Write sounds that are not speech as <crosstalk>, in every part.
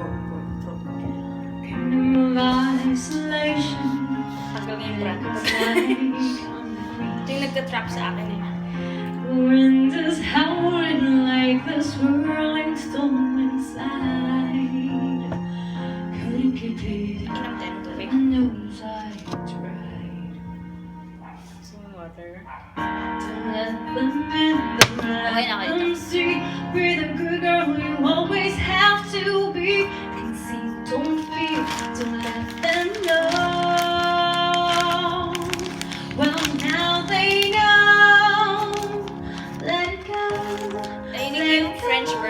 of isolation. Yung brand. Ito yung nagka-trap eh. Wind is howling like the swirling storm inside. Couldn't keep it. I knows I tried Some water. to let them in, them see. We're the good girl you always have to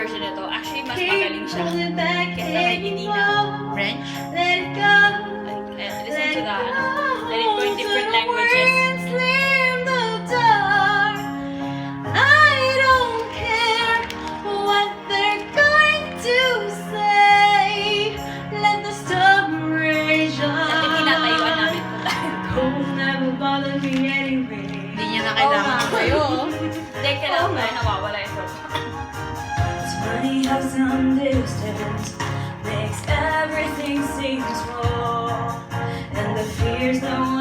version nito. Actually, mas magaling siya. Kesa kay anymore. French? Let go. Eh, listen to the, ano, let it go in different languages. Bothered me anyway. Hindi niya na kailangan nga. kayo. Hindi, kailangan tayo nawawala. It's funny some distance makes everything seem small. And the fears no one's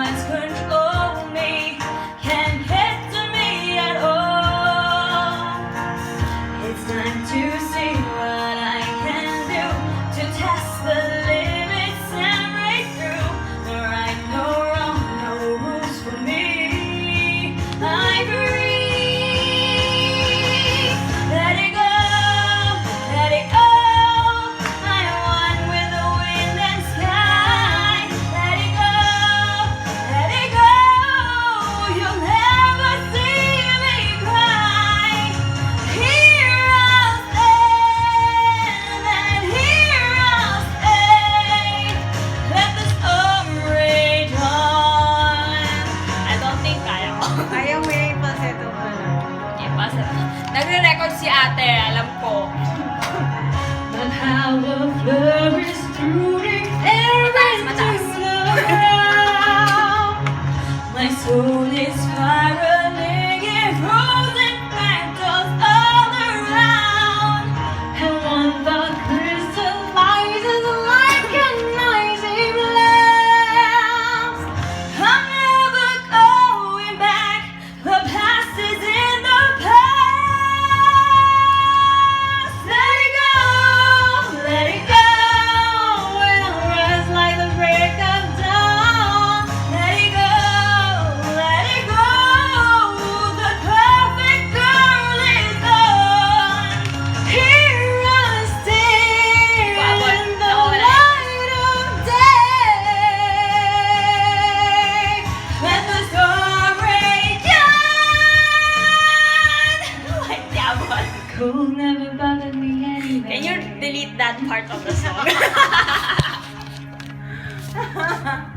Nagre-record si ate, alam ko. The power flourishes through the Can you delete that part of the song? <laughs>